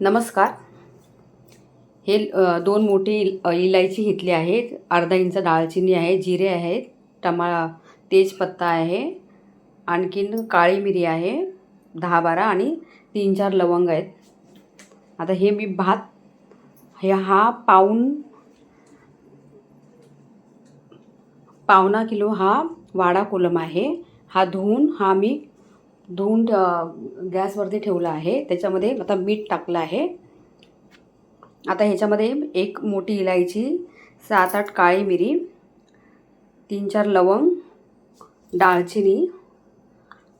नमस्कार. हे दोन मोठी इलायची घेतली आहेत. अर्धा इंच दालचिनी आहे जिरे आहेत टमा तेजपत्ता आहे आणखीन काळी मिरी आहे दहा बारा आणि तीन चार लवंग आहेत. आता हे मी भात हे हा पाऊन पावणा किलो हा वाडा कोलम आहे. हा धुवून हा मी धुवून गॅसवरती ठेवलं आहे. त्याच्यामध्ये आता मीठ टाकलं आहे. आता ह्याच्यामध्ये एक मोठी इलायची सात आठ काळी मिरी तीन चार लवंग दालचिनी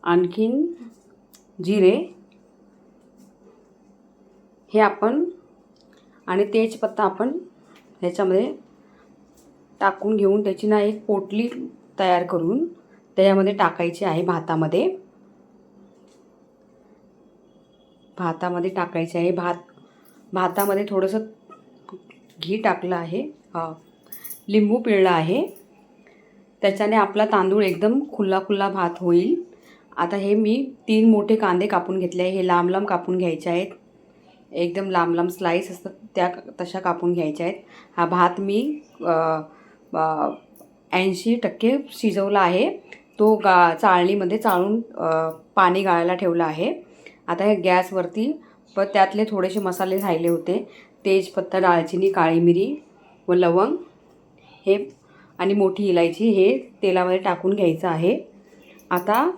आणखीन जिरे हे आपण आणि तेजपत्ता आपण ह्याच्यामध्ये टाकून घेऊन त्याची ना एक पोटली तयार करून त्याच्यामध्ये टाकायची आहे भातामध्ये. भातामध्ये टाकायचे आहे. भात भातामध्ये थोडंसं घी टाकलं आहे. लिंबू पिळलं आहे. त्याच्याने आपला तांदूळ एकदम खुल्ला खुल्ला भात होईल. आता हे मी तीन मोठे कांदे कापून घेतले आहे. हे लांब लांब कापून घ्यायचे आहेत. एकदम लांब लांब स्लाईस असतात त्या तशा कापून घ्यायच्या आहेत. हा भात मी ऐंशी टक्के शिजवला आहे. तो गा चाळणीमध्ये चाळून पाणी गाळायला ठेवलं आहे. आता हे गॅसवरती प त्यातले थोडेसे मसाले राहिले होते. तेजपत्ता दालचिनी काळी मिरी व लवंग हे आणि मोठी इलायची हे तेलामध्ये टाकून घ्यायचं आहे. आता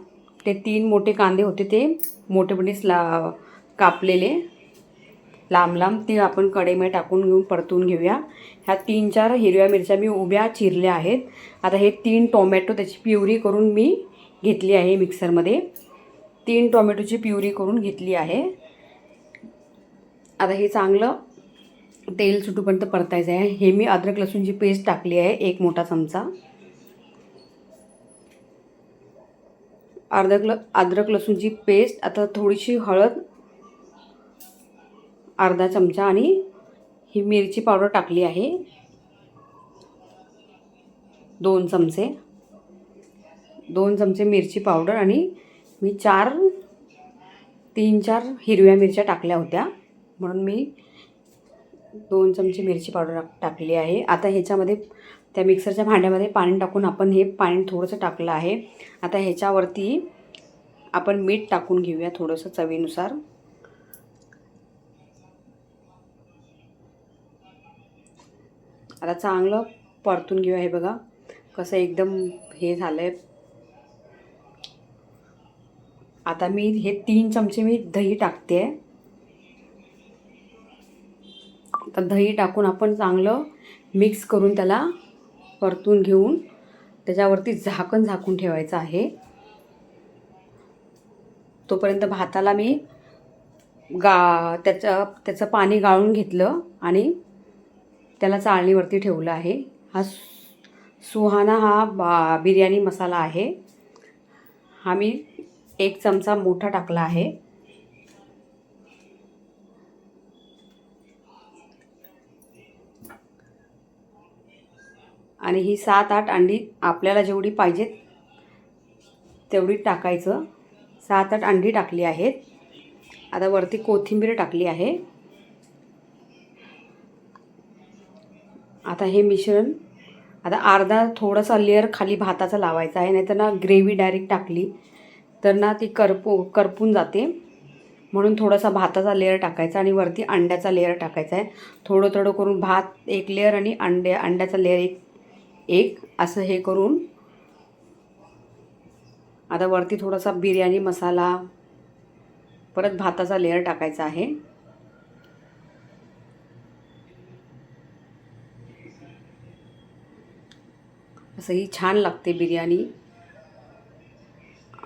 ते तीन मोठे कांदे होते ते मोठे ला कापलेले. लांब लांब ते आपण कडेमध्ये टाकून घेऊन परतून घेऊया. ह्या तीन चार हिरव्या मिरच्या मी उभ्या चिरल्या आहेत. आता हे तीन टोमॅटो त्याची प्युरी करून मी घेतली आहे मिक्सरमध्ये. तीन टोमॅटोची प्युरी करून घेतली आहे. आता हे चांगलं तेल सुटूपर्यंत परतायचं आहे. हे मी अद्रक लसूणची पेस्ट टाकली आहे एक मोठा चमचा. अर्धक ल अद्रक लसूणची पेस्ट आता थोडीशी हळद अर्धा चमचा आणि ही मिरची पावडर टाकली आहे. दोन चमचे. दोन चमचे मिरची पावडर आणि मी चार तीन चार हिरव्या मिरच्या टाकल्या होत्या. म्हणून मी दोन चमचे मिरची पावडर टाकली आहे. आता ह्याच्यामध्ये त्या मिक्सरच्या भांड्यामध्ये पाणी टाकून आपण हे पाणी थोडंसं टाकलं आहे. आता ह्याच्यावरती आपण मीठ टाकून घेऊया थोडंसं चवीनुसार. आता चांगलं परतून घेऊया हे बघा. कसं एकदम हे झालं आहे आता मी हे तीन चमचे मी दही टाकते. तर दही टाकून आपण चांगलं मिक्स करून त्याला परतून घेऊन त्याच्यावरती झाकण झाकून ठेवायचं आहे. तोपर्यंत भाताला मी गा त्याचं त्याचं पाणी गाळून घेतलं आणि त्याला चाळणीवरती ठेवलं आहे. हा सु- सुहाना हा बा बिर्याणी मसाला आहे. हा मी एक चमचा मोठा टाकला आहे. आणि ही सात आठ अंडी आपल्याला जेवढी पाहिजेत तेवढी टाकायचं. सात आठ अंडी टाकली आहेत. आता वरती कोथिंबीर टाकली आहे. आता हे मिश्रण आता अर्धा थोडासा लेअर खाली भाताचा लावायचा आहे नाहीतर ना ग्रेव्ही डायरेक्ट टाकली. तर ना ती करपू करपून जाते. म्हणून थोडासा भाताचा लेअर टाकायचा आणि वरती अंड्याचा लेअर टाकायचा आहे. थोडं थोडं करून भात एक लेअर आणि अंडे अंड्याचा लेअर एक एक असं हे करून आता वरती थोडासा बिर्याणी मसाला परत भाताचा लेअर टाकायचा आहे. असं ही छान लागते बिर्याणी.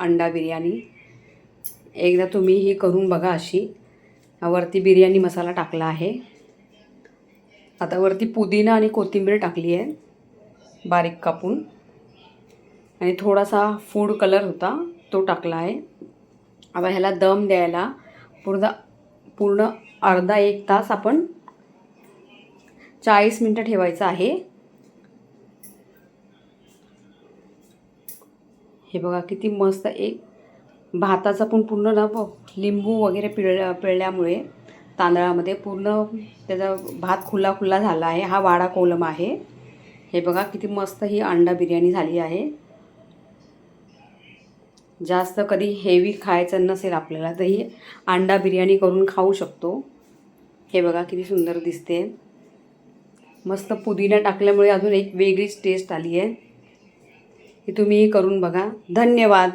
अंडा बिर्याणी. एकदा तुम्ही ही करून बघा अशी. वरती बिर्याणी मसाला टाकला आहे. आता वरती पुदिना आणि कोथिंबीर टाकली आहे. बारीक कापून. आणि थोडासा फूड कलर होता तो टाकला आहे. आता ह्याला दम द्यायला पूर्ण पूर्ण अर्धा एक तास आपण चाळीस मिनटं ठेवायचं आहे. हे बघा किती मस्त एक भाताचा पण पूर्ण ना लिंबू वगैरे पिळ पिळल्यामुळे तांदळामध्ये पूर्ण त्याचा भात खुला खुला झाला आहे. हा वाडा कोलम आहे. हे बघा किती मस्त ही अंडा बिर्याणी झाली आहे. जास्त कधी हेवी खायचं नसेल आपल्याला तर ही अंडा बिर्याणी करून खाऊ शकतो. हे बघा किती सुंदर दिसते. मस्त पुदिना टाकल्यामुळे अजून एक वेगळीच टेस्ट आली आहे. हे तुम्ही करून बघा. धन्यवाद.